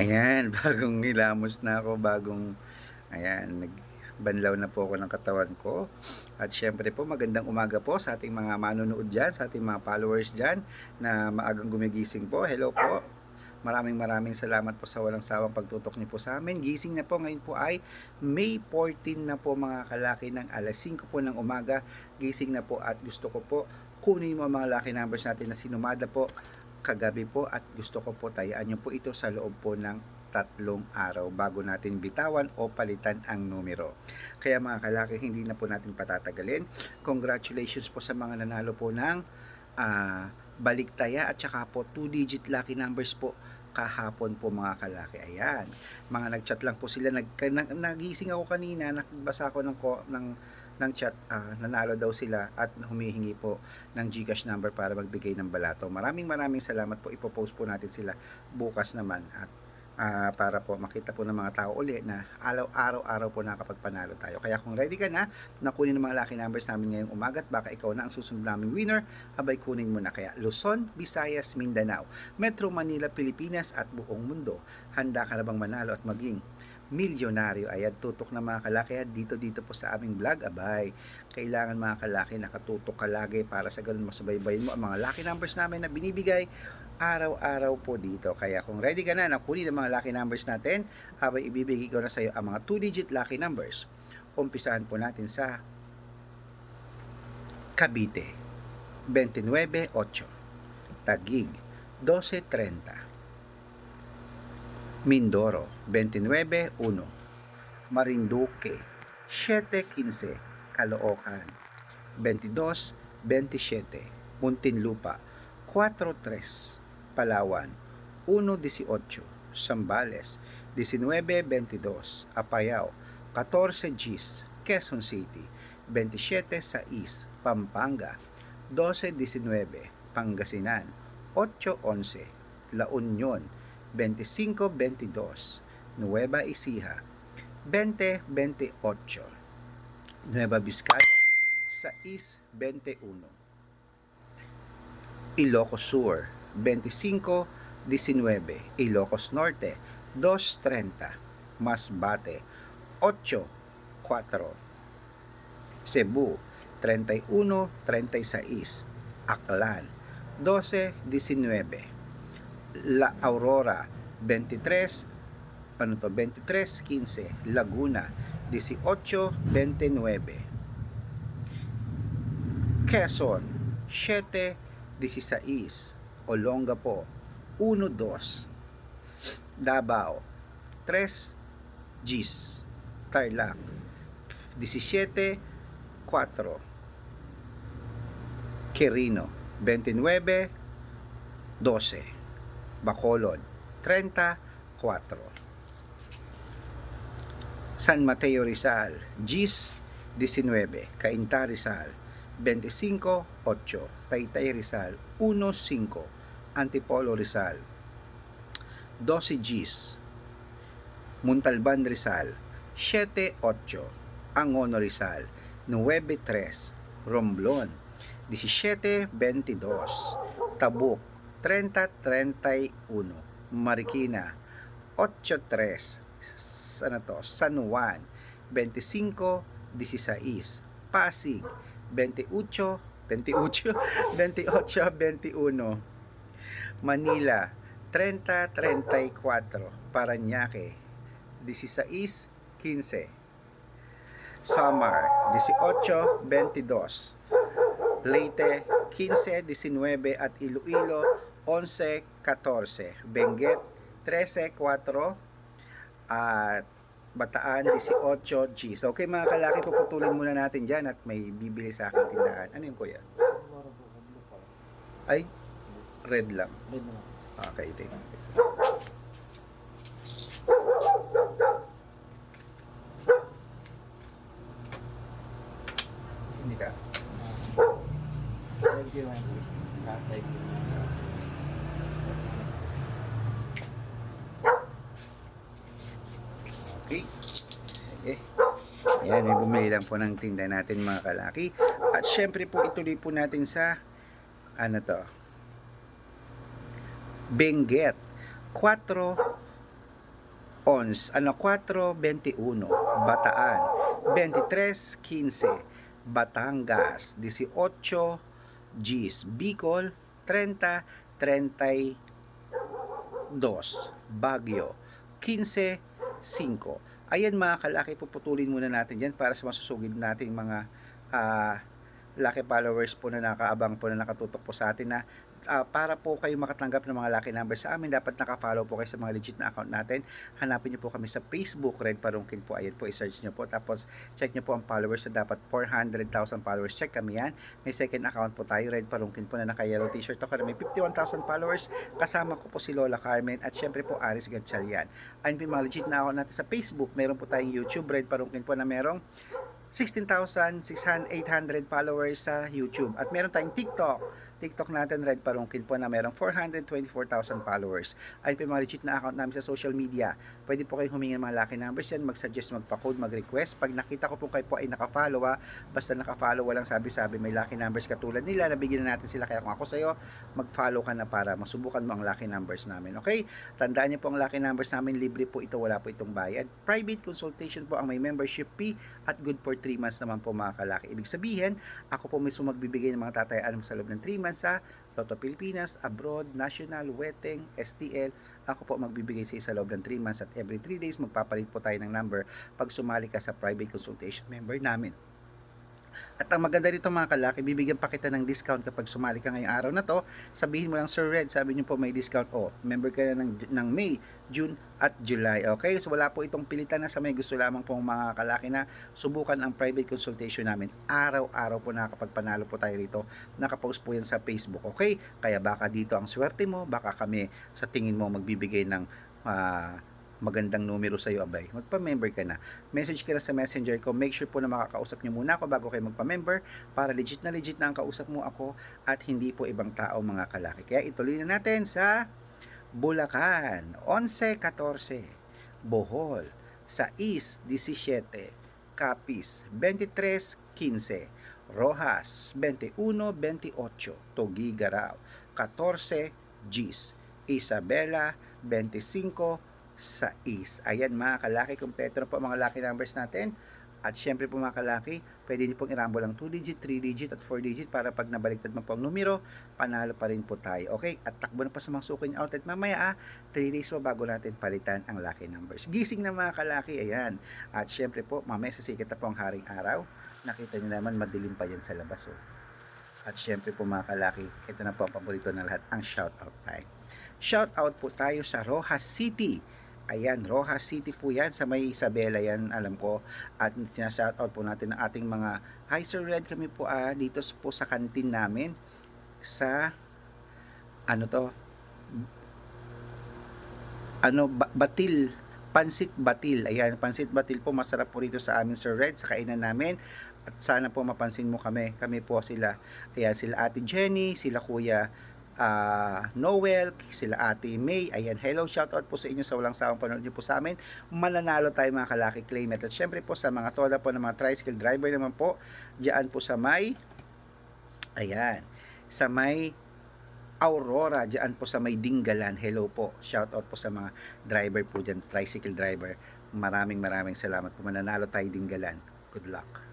Ayan, bagong nilamos na ako, bagong, ayan, nagbanlaw na po ako ng katawan ko. At syempre po, magandang umaga po sa ating mga manonood dyan, sa ating mga followers dyan, na maagang gumigising po. Hello po. Maraming maraming salamat po sa walang sawang pagtutok niyo po sa amin. Gising na po ngayon po ay May 14 na po mga kalaki ng alas 5 po ng umaga. Gising na po at gusto ko po kunin mo ang mga lucky numbers natin na sinumada po kagabi po at gusto ko po tayaan nyo po ito sa loob po ng tatlong araw bago natin bitawan o palitan ang numero. Kaya mga kalaki, hindi na po natin patatagalin. Congratulations po sa mga nanalo po ng ah, baliktaya at saka po 2-digit lucky numbers po kahapon po mga kalaki. Ayan. Mga nagchat lang po sila. Nag, nag, nagising ako kanina, nagbasa ako ng, ko- ng, ng chat. ah, nanalo daw sila at humihingi po ng Gcash number para magbigay ng balato. Maraming maraming salamat po. Ipopost po natin sila bukas naman at ah, para po makita po ng mga tao uli na araw- araw-araw po nakapagpanalo tayo. Kaya kung ready ka na, nakunin ng mga lucky numbers namin ngayong umaga baka ikaw na ang susunod naming winner, abay kunin mo na. Kaya Luzon, Visayas, Mindanao, Metro Manila, Pilipinas at buong mundo. Handa ka na bang manalo at maging milyonaryo. Ayan, tutok na mga kalaki at dito dito po sa aming vlog. Abay, kailangan mga kalaki nakatutok ka lagi para sa ganun masubaybayin mo ang mga lucky numbers namin na binibigay araw-araw po dito. Kaya kung ready ka na, nakunin ang mga lucky numbers natin, habay ibibigay ko na sa iyo ang mga 2-digit lucky numbers. Umpisahan po natin sa Cavite 29.8 Tagig 12.30 Mindoro 29.1 Marinduque 7.15 Caloocan. 22.27 Muntinlupa. 4.3 Palawan. 1.18 Zambales 19.22 Apayao. 14 Gis Quezon City. 27.6 Pampanga. 12.19 Pangasinan. 8.11 La Union 25.22 Nueva Ecija. 20.28 Nueva Vizcaya 6.21 Ilocos Sur 25.19 Ilocos Norte 2.30 Masbate 8.4 Cebu 31.36 Aklan 12.19 La Aurora 23 ano to? 23.15 Laguna 18.29 Quezon 7.16 Olongapo 1.2 Davao 3 Gis. Tarlac 17.4 Quirino 29 12 Bacolod 34 San Mateo Rizal Gis 19 Cainta Rizal 25 8 Taytay Rizal 1 5 Antipolo Rizal 12 Gis Muntalban Rizal 7 8 Angono Rizal 9 3 Romblon 17 22 Tabuk 30 31 Marikina 8 3 ano to, San Juan 25 16 Pasig 28 28 28 21 Manila 30 34 Parañaque 16 15 Samar 18 22 Leyte 15 19 at Iloilo 11 14 Benguet 13 4 at Bataan 18 Gs. Okay mga kalaki, puputulin muna natin dyan at may bibili sa akin tindahan. Ano yung kuya? Ay, red lang. Okay, thank you. Hindi ka. Thank you, man. Ah, thank you. Okay. Sige. Ayan, may bumili lang po ng tinda natin mga kalaki. At syempre po, ituloy po natin sa ano to? Benguet. 4 Ons, ano, 4.21, Bataan, 23.15, Batangas, 18, Gis, Bicol, 30, 32, Baguio, 15, 5. Ayan mga kalaki, puputulin muna natin dyan para sa masusugid nating mga ah, lucky followers po na nakaabang po na nakatutok po sa atin na ah, para po kayo makatanggap ng mga lucky numbers sa amin, dapat nakafollow po kayo sa mga legit na account natin. Hanapin niyo po kami sa Facebook, Red Parungkin po. Ayan po, i-search niyo po. Tapos, check niyo po ang followers na dapat 400,000 followers. Check kami yan. May second account po tayo, Red Parungkin po na naka-yellow t-shirt ako na may 51,000 followers. Kasama ko po si Lola Carmen at syempre po Aris Gatchalian. Ayun po mga legit na account natin sa Facebook. Meron po tayong YouTube, Red Parungkin po na merong 16,800 followers sa YouTube. At meron tayong TikTok. TikTok natin, Red Parungkin po na merong 424,000 followers. Ayun po yung mga legit na account namin sa social media. Pwede po kayong humingi ng mga lucky numbers yan, mag-suggest, magpa-code, mag-request. Pag nakita ko po kayo po ay nakafollow, ah, basta nakafollow, walang sabi-sabi, may lucky numbers katulad nila, nabigyan na natin sila. Kaya kung ako sa'yo, mag-follow ka na para masubukan mo ang lucky numbers namin. Okay? Tandaan niyo po ang lucky numbers namin, libre po ito, wala po itong bayad. Private consultation po ang may membership fee at good for 3 months naman po mga kalaki. Ibig sabihin, ako po mismo magbibigay ng mga tatayaan mo sa loob ng 3 months sa Lotto Pilipinas, Abroad, National, Weteng, STL. Ako po magbibigay sa isa loob ng 3 months at every 3 days magpapalit po tayo ng number pag sumali ka sa private consultation member namin. At ang maganda rito mga kalaki, bibigyan pa kita ng discount kapag sumali ka ngayong araw na to. Sabihin mo lang, Sir Red, sabi niyo po may discount. O, member ka na ng, ng May, June, at July. Okay? So wala po itong pilitan na sa may gusto lamang pong mga kalaki na subukan ang private consultation namin. Araw-araw po nakakapagpanalo po tayo rito. Nakapost po yan sa Facebook. Okay? Kaya baka dito ang swerte mo, baka kami sa tingin mo magbibigay ng ah, magandang numero sa iyo, abay. Magpa-member ka na. Message ka na sa messenger ko. Make sure po na makakausap niyo muna ako bago kayo magpa-member para legit na legit na ang kausap mo ako at hindi po ibang tao mga kalaki. Kaya ituloy na natin sa Bulacan, 11-14, Bohol, sa East 17, Capiz, 23-15, Rojas, 21-28, Tugigaraw, 14, Gis, Isabela, 25, sa is. Ayan mga kalaki, kompleto na po ang mga lucky numbers natin. At syempre po mga kalaki, pwede niyo pong irambo lang 2 digit, 3 digit at 4 digit para pag nabaliktad man po ang numero, panalo pa rin po tayo. Okay? At takbo na pa sa mga suking outlet mamaya ah, 3 days pa bago natin palitan ang lucky numbers. Gising na mga kalaki, ayan. At syempre po, mamaya sisikat na po ang haring araw. Nakita niyo naman, madilim pa yan sa labas. Oh. At syempre po mga kalaki, ito na po ang paborito na lahat, ang shoutout time. Shoutout po tayo sa Rojas City. Ayan, Rojas City po yan. Sa may Isabela yan, alam ko. At sinashoutout po natin ang ating mga Hi Sir Red, kami po ah, dito po sa kantin namin sa ano to? Ano ba- batil pansit batil. Ayan pansit batil po masarap po rito sa amin Sir Red sa kainan namin. At sana po mapansin mo kami. Kami po sila. Ayan sila Ate Jenny sila Kuya ah, Noel, sila Ate May. Ayan, hello, shoutout po sa inyo sa walang sawang panonood niyo po sa amin. Mananalo tayo mga kalaki claimant. At syempre po sa mga toda po ng mga tricycle driver naman po, diyan po sa may, ayan, sa may Aurora, diyan po sa may Dinggalan. Hello po, shoutout po sa mga driver po dyan, tricycle driver. Maraming maraming salamat po. Mananalo tayo Dinggalan. Good luck.